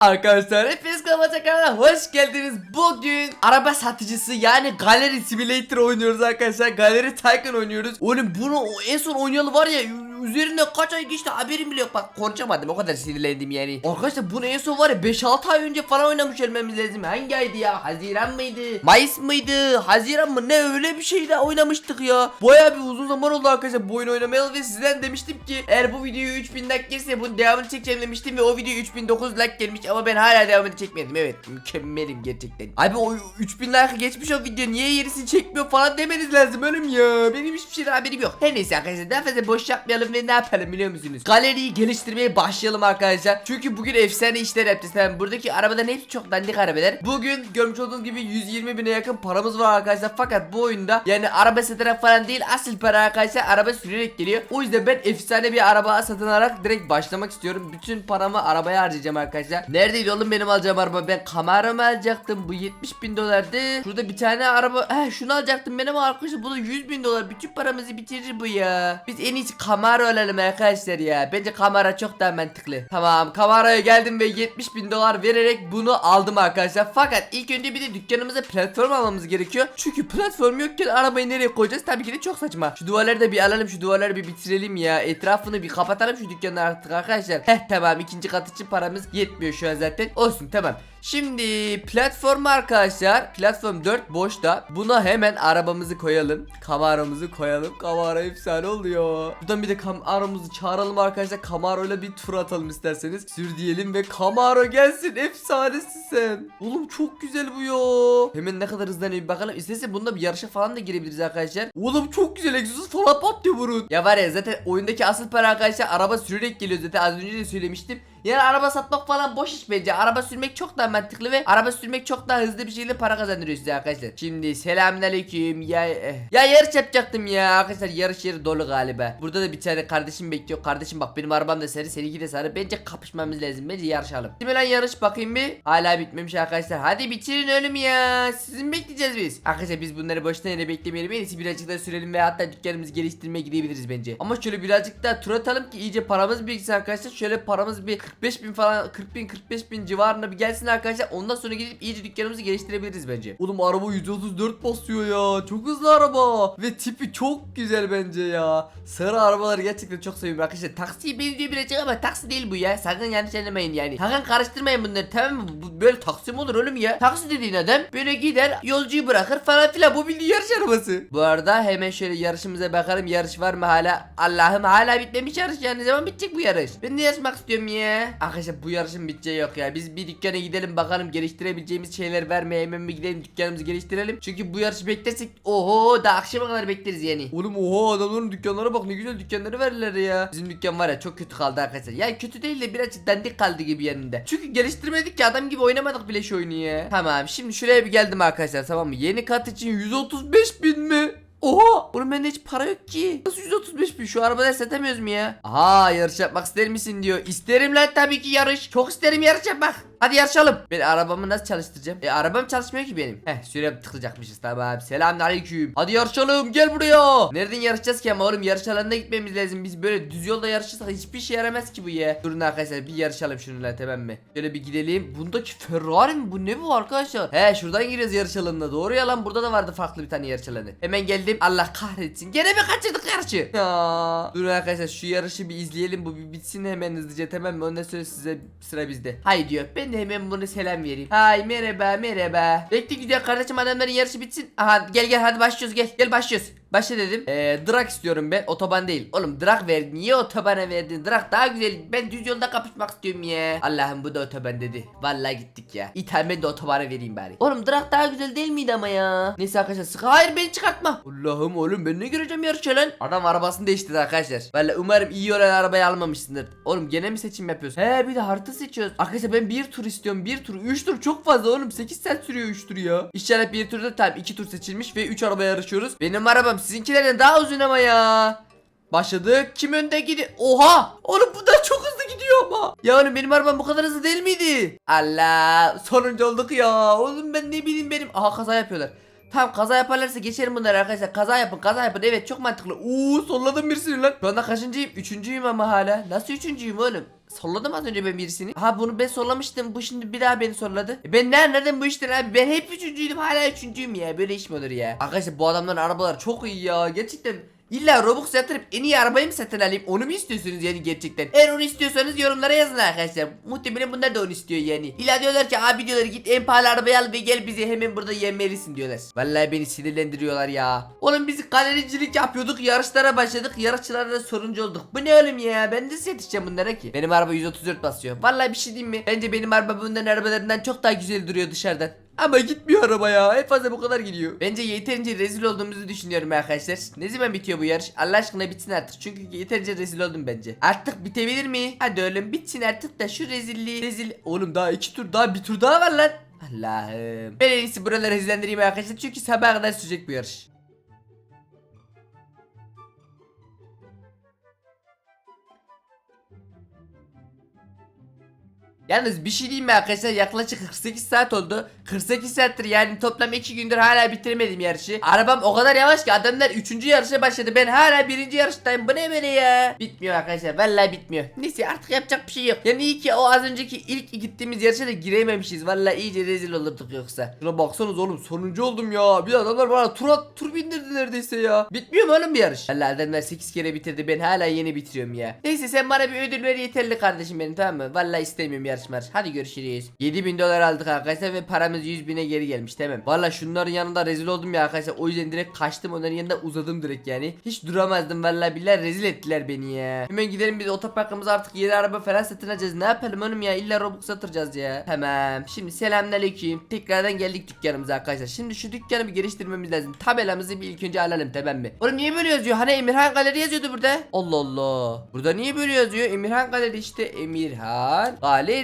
Arkadaşlar hepiniz kanalıma kanalına hoş geldiniz. Bugün araba satıcısı yani Galeri Simulator oynuyoruz arkadaşlar. Galeri Tycoon oynuyoruz. Oğlum bunu en son oynayalı var ya üzerinde kaç ay geçti haberim bile yok. Bak konuşamadım o kadar sinirlendim yani. Arkadaşlar bunu en son var ya 5-6 ay önce falan oynamış olmamız lazım. Hangi aydı ya? Haziran mıydı? Mayıs mıydı? Haziran mı? Ne öyle bir şeyle oynamıştık ya. Baya bir uzun zaman oldu arkadaşlar bu oyunu oynamayalı ve sizden demiştim ki eğer bu videoyu 3000 like gelirse bunun devamını çekeceğim demiştim ve o video 3009 like gelmiş ama ben hala devamını çekmedim. Evet mükemmelim gerçekten. Abi o 3000 like geçmiş o video niye yerisini çekmiyor falan demeniz lazım oğlum ya. Benim hiçbir şeyden haberim yok. Her neyse arkadaşlar daha fazla boş yapmayalım ve ne yapalım biliyor musunuz? Galeriyi geliştirmeye başlayalım arkadaşlar. Çünkü bugün efsane işler yapacağız. Yani buradaki arabaların hepsi çok dandik arabalar. Bugün görmüş olduğunuz gibi 120 bine yakın paramız var arkadaşlar. Fakat bu oyunda yani araba satarak falan değil asıl para arkadaşlar araba sürerek geliyor. O yüzden ben efsane bir araba satın alarak direkt başlamak istiyorum. Bütün paramı arabaya harcayacağım arkadaşlar. Neredeydi oğlum benim alacağım araba? Ben Camaro alacaktım? Bu 70 bin dolardı. Şurada bir tane araba. He şunu alacaktım benim arkadaşlar. Bu da 100 bin dolar. Bütün paramızı bitirir bu ya. Biz en iyisi Camaro alalım arkadaşlar ya. Bence Camaro çok daha mantıklı. Tamam Camaro'ya geldim ve 70 bin dolar vererek bunu aldım arkadaşlar. Fakat ilk önce bir de dükkanımıza platform almamız gerekiyor. Çünkü platform yokken arabayı nereye koyacağız? Tabii ki de çok saçma. Şu duvarları da bir alalım. Şu duvarları bir bitirelim ya. Etrafını bir kapatalım şu dükkanı artık arkadaşlar. Heh tamam ikinci kat için paramız yetmiyor şu an zaten. Olsun tamam. Şimdi platform arkadaşlar platform 4 boşta. Buna hemen arabamızı koyalım. Camaro'muzu koyalım. Camaro efsane oluyor. Buradan bir de Camaro'muzu çağıralım arkadaşlar. Camaro ile bir tur atalım isterseniz. Sür diyelim ve Camaro gelsin. Efsanesin sen. Oğlum çok güzel bu ya. Hemen ne kadar hızlanıyor bir bakalım. İsterse bunda bir yarışa falan da girebiliriz arkadaşlar. Oğlum çok güzel egzoz falan patlıyor bunun. Ya var ya zaten oyundaki asıl para arkadaşlar araba sürerek geliyor. Zaten az önce de söylemiştim yani araba satmak falan boş iş bence. Araba sürmek çok daha mantıklı ve araba sürmek çok daha hızlı bir şekilde para kazandırıyor size arkadaşlar. Şimdi selamünaleyküm. Ya eh. ya yarış yapacaktım ya arkadaşlar. Yarış yeri dolu galiba. Burada da bir tane kardeşim bekliyor. Kardeşim bak benim arabam da sarı, seninki de sarı. Bence kapışmamız lazım. Bence yarışalım. Şimdi lan yarış bakayım bir. Hala bitmemiş arkadaşlar. Hadi bitirin ölüm ya. Sizin bekleyeceğiz biz. Arkadaşlar biz bunları boşuna yine beklemeyelim. En birazcık daha sürelim ve hatta dükkanımızı geliştirmeye gidebiliriz bence. Ama şöyle birazcık daha tur atalım ki iyice paramız biriksin arkadaşlar. Şöyle paramız bir 45 bin falan 40 bin 45 bin civarında bir gelsin arkadaşlar. Ondan sonra gidip iyice dükkanımızı geliştirebiliriz bence. Oğlum araba 134 basıyor ya. Çok hızlı araba. Ve tipi çok güzel bence ya. Sarı arabaları gerçekten çok seviyorum arkadaşlar. Taksiye benziyor birazcık ama taksi değil bu ya. Sakın yanlış anlamayın yani. Sakın karıştırmayın bunları tamam mı? Bu böyle taksi mi olur oğlum ya? Taksi dediğin adam böyle gider yolcuyu bırakır falan filan. Bu bildiğin yarış arabası. Bu arada hemen şöyle yarışımıza bakalım. Yarış var mı hala? Allah'ım hala bitmemiş yarış yani. Ne zaman bitecek bu yarış? Ben de yarışmak istiyorum ya. Arkadaşlar bu yarışın biteceği yok ya. Biz bir dükkana gidelim bakalım geliştirebileceğimiz şeyler vermeye hemen bir gidelim dükkanımızı geliştirelim. Çünkü bu yarışı beklersek oho da akşama kadar bekleriz yani. Oğlum oho adamların dükkanlara bak ne güzel dükkanları verirler ya. Bizim dükkan var ya çok kötü kaldı arkadaşlar. Ya kötü değil de birazcık dandik kaldı gibi yanında. Çünkü geliştirmedik ki adam gibi oynamadık bile şu oyunu ya. Tamam şimdi şuraya bir geldim arkadaşlar tamam mı? Yeni kat için 135 bin mi? Oha! Oğlum bende hiç para yok ki. Nasıl 135 bin? Şu arabaları satamiyoruz mu ya? Aha yarış yapmak ister misin diyor. İsterim lan tabii ki yarış. Çok isterim yarış yapmak. Hadi yarışalım. Ben arabamı nasıl çalıştıracağım? E arabam çalışmıyor ki benim. Heh sürem tıklayacakmışız tamam. Selamünaleyküm. Hadi yarışalım gel buraya. Nereden yarışacağız ki ama oğlum yarış alanına gitmemiz lazım. Biz böyle düz yolda yarışırsak hiçbir şey yaramaz ki bu ya. Durun arkadaşlar bir yarışalım şununla tamam mı? Şöyle bir gidelim. Bundaki Ferrari mi bu ne bu arkadaşlar? He şuradan giriyoruz yarış alanına. Doğru ya lan burada da vardı farklı bir tane yarış alanı. Hemen geldim. Allah kahretsin. Gene mi kaçırdık yarışı? Ya. Arkadaşlar şu yarışı bir izleyelim. Bu bir bitsin hemen hızlıca tamam mı? Ondan sonra size sıra bizde. Hay diyor. Ben de hemen bunu selam vereyim. Hay merhaba merhaba. Bekle güzel kardeşim adamların yarışı bitsin. Aha gel gel hadi başlıyoruz gel. Gel başlıyoruz. Başla dedim. Ee, drag istiyorum ben. Otoban değil. Oğlum drag ver. Niye otobana verdin? Drag daha güzel. Ben düz yolda kapışmak istiyorum ya. Allah'ım bu da otoban dedi. Vallahi gittik ya. İthal ben de otobana vereyim bari. Oğlum drag daha güzel değil miydi ama ya? Neyse arkadaşlar sıkı. Hayır beni çıkartma. Allah'ım oğlum ben ne göreceğim yarışa lan? Adam arabasını değiştirdi arkadaşlar. Vallahi umarım iyi olan arabayı almamışsındır. Oğlum gene mi seçim yapıyorsun? He bir de harita seçiyoruz. Arkadaşlar ben bir tur istiyorum. Bir tur. Üç tur çok fazla oğlum. 8 saat sürüyor 3 tur ya. İnşallah bir turda tamam 2 tur seçilmiş ve 3 araba yarışıyoruz. Benim arabam sizinkilerden daha uzun ama ya. Başladık. Kim önde gidiyor? Oha! Oğlum bu da çok hızlı gidiyor ama. Ya oğlum benim arabam bu kadar hızlı değil miydi? Allah! Sonuncu olduk ya. Oğlum ben ne bileyim benim. Aha kaza yapıyorlar. Tamam kaza yaparlarsa geçerim bunları arkadaşlar. Kaza yapın kaza yapın. Evet çok mantıklı. Uuu solladım birisini lan. Şu anda kaçıncıyım? Üçüncüyüm ama hala. Nasıl üçüncüyüm oğlum? Solladım az önce ben birisini. Ha bunu ben sollamıştım. Bu şimdi bir daha beni solladı. E ben nereden bu işten abi? Ben hep üçüncüydüm. Hala üçüncüyüm ya. Böyle iş mi olur ya? Arkadaşlar bu adamların arabalar çok iyi ya. Gerçekten İlla Robux yatırıp en iyi arabayı mı satın alayım? Onu mu istiyorsunuz yani gerçekten? Eğer onu istiyorsanız yorumlara yazın arkadaşlar. Muhtemelen bunlar da onu istiyor yani. İlla diyorlar ki abi diyorlar git en pahalı arabayı al ve gel bizi hemen burada yenmelisin diyorlar. Vallahi beni sinirlendiriyorlar ya. Oğlum biz galericilik yapıyorduk yarışlara başladık yarışçılarda da soruncu olduk. Bu ne oğlum ya ben nasıl yetişeceğim bunlara ki? Benim araba 134 basıyor. Vallahi bir şey diyeyim mi? Bence benim araba bunların arabalarından çok daha güzel duruyor dışarıdan. Ama gitmiyor araba ya. En fazla bu kadar gidiyor. Bence yeterince rezil olduğumuzu düşünüyorum arkadaşlar. Ne zaman bitiyor bu yarış? Allah aşkına bitsin artık. Çünkü yeterince rezil oldum bence. Artık bitebilir mi? Hadi oğlum bitsin artık da şu rezilliği. Rezil. Oğlum daha iki tur daha bir tur daha var lan. Allah'ım. Ben en iyisi buraları rezillendireyim arkadaşlar. Çünkü sabaha kadar sürecek bu yarış. Yalnız bir şey diyeyim mi arkadaşlar? Yaklaşık 48 saat oldu. 48 saattir yani toplam 2 gündür hala bitiremedim yarışı. Arabam o kadar yavaş ki adamlar 3. yarışa başladı. Ben hala 1. yarıştayım. Bu ne böyle ya? Bitmiyor arkadaşlar. Vallahi bitmiyor. Neyse artık yapacak bir şey yok. Yani iyi ki o az önceki ilk gittiğimiz yarışa da girememişiz. Vallahi iyice rezil olurduk yoksa. Şuna baksanız oğlum sonuncu oldum ya. Bir adamlar bana tur, at, tur bindirdi neredeyse ya. Bitmiyor mu oğlum bir yarış? Vallahi adamlar 8 kere bitirdi. Ben hala yeni bitiriyorum ya. Neyse sen bana bir ödül ver yeterli kardeşim benim tamam mı? Vallahi istemiyorum yarışma Hadi görüşürüz. 7000 dolar aldık arkadaşlar ve paramız 100 bine geri gelmiş. Tamam. Valla şunların yanında rezil oldum ya arkadaşlar. O yüzden direkt kaçtım. Onların yanında uzadım direkt yani. Hiç duramazdım. Vallahi billahi rezil ettiler beni ya. Hemen gidelim biz otoparkımıza artık yeni araba falan satın alacağız. Ne yapalım oğlum ya? İlla Robux satıracağız ya. Tamam. Şimdi selamünaleyküm. Tekrardan geldik dükkanımıza arkadaşlar. Şimdi şu dükkanı bir geliştirmemiz lazım. Tabelamızı bir ilk önce alalım tamam mı? Oğlum niye böyle yazıyor? Hani Emirhan Galeri yazıyordu burada. Allah Allah. Burada niye böyle yazıyor? Emirhan Galeri işte Emirhan Galeri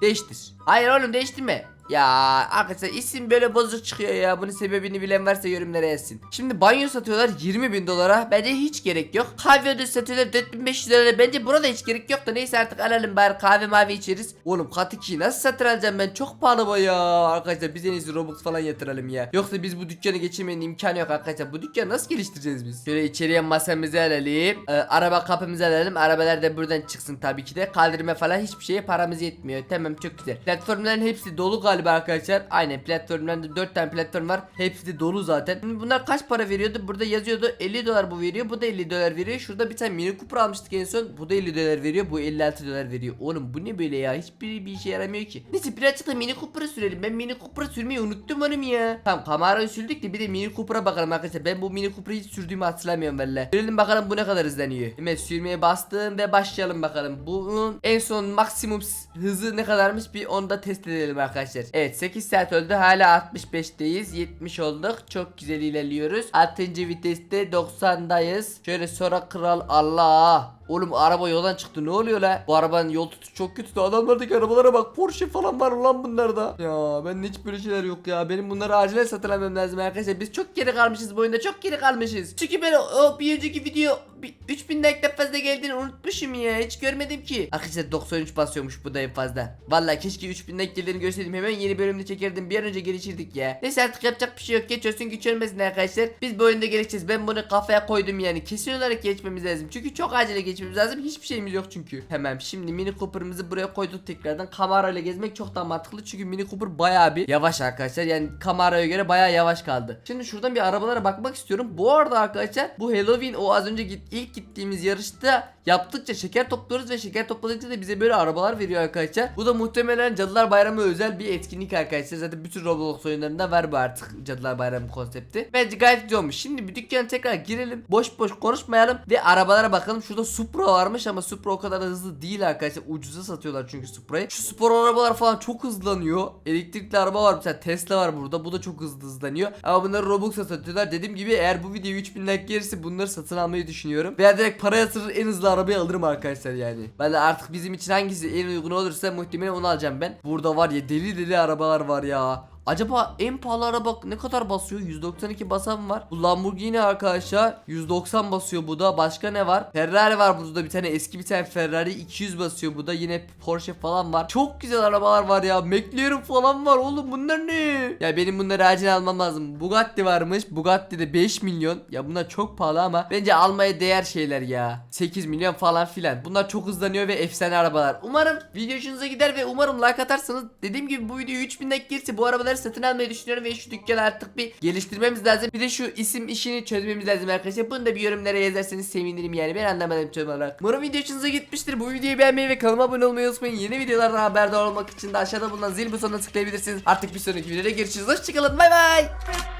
Değiştir. Hayır oğlum değiştirme ya arkadaşlar isim böyle bozuk çıkıyor ya. Bunun sebebini bilen varsa yorumlara yazsın. Şimdi banyo satıyorlar 20 bin dolara. Bence hiç gerek yok. Kahve ödül satıyorlar 4500 lira bence buna da hiç gerek yok da neyse artık alalım bari kahve mavi içeriz. Oğlum kat 2'yi nasıl satın alacağım ben? Çok pahalı bu ya. Arkadaşlar biz en iyisi Robux falan yatıralım ya. Yoksa biz bu dükkanı geçirmenin imkanı yok arkadaşlar. Bu dükkanı nasıl geliştireceğiz biz? Şöyle içeriye masamızı alalım. Ee, Araba kapımızı alalım. Arabalar da buradan çıksın tabii ki de. Kaldırma falan hiçbir şeye paramız yetmiyor. Tamam çok güzel. Platformların hepsi dolu galiba arkadaşlar. Aynen platformlarda 4 tane platform var. Hepsi dolu zaten. Şimdi bunlar kaç para veriyordu? Burada yazıyordu 50 dolar bu veriyor bu da 50 dolar veriyor. Şurada bir tane mini Cooper almıştık en son. Bu da 50 dolar veriyor bu 56 dolar veriyor. Oğlum bu ne böyle ya? Hiçbiri bir işe yaramıyor ki. Neyse birazcık da mini Cooper'ı sürelim. Ben mini Cooper'ı sürmeyi unuttum oğlum ya. Tamam Camara'yı sürdük de bir de mini Cooper'a bakalım arkadaşlar. Ben bu mini Cooper'ı hiç sürdüğümü hatırlamıyorum valla Görelim bakalım bu ne kadar hızlanıyor. Evet sürmeye bastım ve başlayalım bakalım. Bunun en son maksimum hızı ne kadarmış? Bir onu da test edelim arkadaşlar Evet 8 saat oldu. Hala 65'teyiz 70 olduk. Çok güzel ilerliyoruz. 6. viteste 90'dayız Şöyle sonra kral Allah Oğlum araba yoldan çıktı ne oluyor la? Bu arabanın yol tutuş çok kötü. Adamlardaki arabalara bak. Porsche falan var lan bunlarda. Ya ben hiç böyle şeyler yok ya. Benim bunları acilen satın almam lazım arkadaşlar. Biz çok geri kalmışız bu oyunda. Çok geri kalmışız. Çünkü ben o, bir önceki video bir- 3000 like'den fazla geldiğini unutmuşum ya. Hiç görmedim ki. Arkadaşlar 93 basıyormuş bu da en fazla. Vallahi keşke 3000 like geldiğini görseydim. Hemen yeni bölümde çekerdim. Bir an önce gelişirdik ya. Neyse artık yapacak bir şey yok. Geç olsun güç arkadaşlar. Biz bu oyunda gelişeceğiz. Ben bunu kafaya koydum yani. Kesin olarak geçmemiz lazım. Çünkü çok acele geçmemiz lazım. Hiçbir şeyimiz yok çünkü. Hemen şimdi Mini Cooper'ımızı buraya koyduk tekrardan. İle gezmek çok daha mantıklı. Çünkü Mini Cooper bayağı bir yavaş arkadaşlar. Yani Camaro'ya göre bayağı yavaş kaldı. Şimdi şuradan bir arabalara bakmak istiyorum. Bu arada arkadaşlar bu Halloween o az önce git, ilk gittiğimiz yarışta yaptıkça şeker topluyoruz ve şeker topladıkça da bize böyle arabalar veriyor arkadaşlar. Bu da muhtemelen Cadılar Bayramı özel bir etkinlik arkadaşlar. Zaten bütün Roblox oyunlarında var bu artık Cadılar Bayramı konsepti. Bence gayet güzel olmuş. Şimdi bir dükkana tekrar girelim. Boş boş konuşmayalım ve arabalara bakalım. Şurada Supra varmış ama Supra o kadar da hızlı değil arkadaşlar. Ucuza satıyorlar çünkü Supra'yı. Şu spor arabalar falan çok hızlanıyor. Elektrikli araba var mesela Tesla var burada. Bu da çok hızlı hızlanıyor. Ama bunları Robux'a satıyorlar. Dediğim gibi eğer bu video 3000 like gelirse bunları satın almayı düşünüyorum. Veya direkt para yatırır en hızlı arabayı alırım arkadaşlar yani. Ben de artık bizim için hangisi en uygun olursa muhtemelen onu alacağım ben. Burada var ya deli deli arabalar var ya. Acaba en pahalı araba ne kadar basıyor? 192 basan var. Bu Lamborghini arkadaşlar 190 basıyor bu da. Başka ne var? Ferrari var burada bir tane eski bir tane Ferrari 200 basıyor bu da. Yine Porsche falan var. Çok güzel arabalar var ya. McLaren falan var oğlum bunlar ne? Ya benim bunları acil almam lazım. Bugatti varmış. Bugatti de 5 milyon. Ya bunlar çok pahalı ama bence almaya değer şeyler ya. 8 milyon falan filan. Bunlar çok hızlanıyor ve efsane arabalar. Umarım video hoşunuza gider ve umarım like atarsanız. Dediğim gibi bu video 3000 like girse bu arabaları satın almayı düşünüyorum ve şu dükkanı artık bir geliştirmemiz lazım. Bir de şu isim işini çözmemiz lazım arkadaşlar. Bunu da bir yorumlara yazarsanız sevinirim yani. Ben anlamadım çözüm olarak. Umarım video hoşunuza gitmiştir. Bu videoyu beğenmeyi ve kanalıma abone olmayı unutmayın. Yeni videolardan haberdar olmak için de aşağıda bulunan zil butonuna tıklayabilirsiniz. Artık bir sonraki videoda görüşürüz. Hoşçakalın. Bay bay.